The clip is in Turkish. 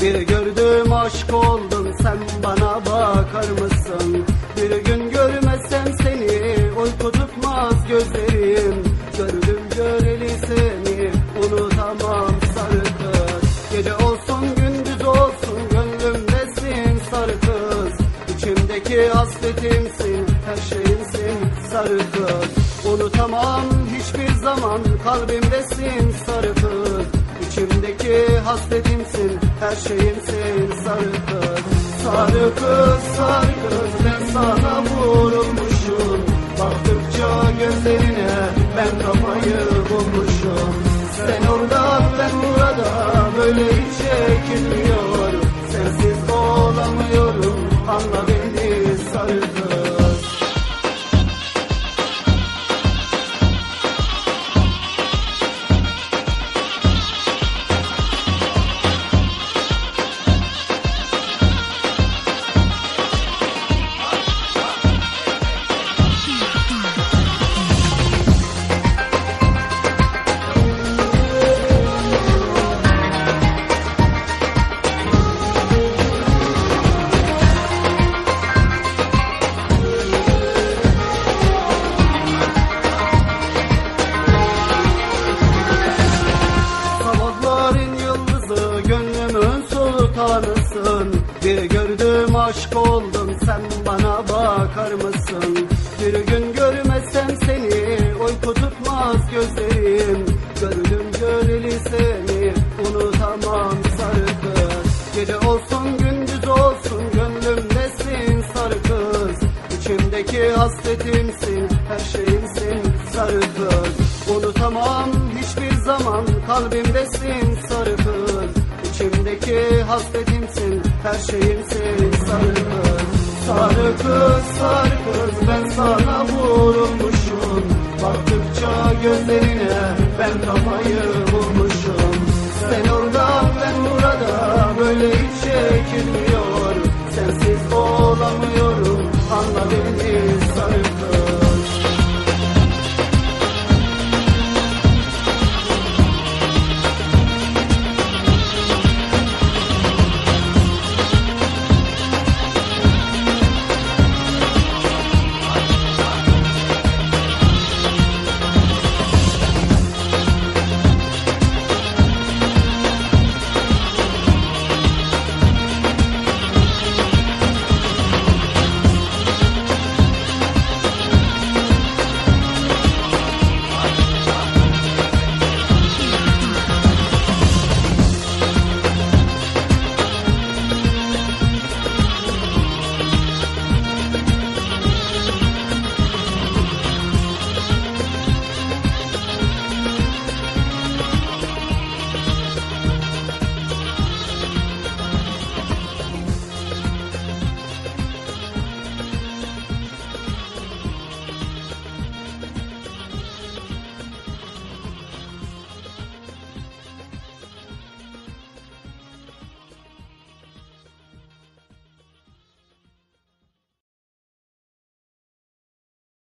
Bir gördüm aşk oldum sen bana bakar mısın? Bir gün görmezsem seni uyku tutmaz gözlerim. Gördüm göreli seni unutamam sarı kız Gece olsun gündüz olsun gönlümdesin sarı kız İçimdeki hasretimsin her şeyimsin sarı kız Unutamam hiçbir zaman kalbimdesin şeyimsin sarı kız Sarı kız sarı kız ben sana vurulmuşum Baktıkça gözlerine ben kafayı bulmuşum. Sen orada ben burada böyle hiç çekilmiyor Sensiz olamıyorum anla Bir gördüm aşk oldum sen bana bakar mısın? Bir gün görmezsem seni uyku tutmaz gözlerim. Gördüm göreli seni unutamam sarı Gece olsun gündüz olsun gönlümdesin sarı kız İçimdeki hasretimsin her şeyimsin sarı kız Unutamam hiçbir zaman kalbimdesin sarı kız İçimdeki hasretimsin her şeyimsin sarı kız Sarı kız sarı kız ben sana vurulmuşum. Baktıkça gözlerine ben kafayı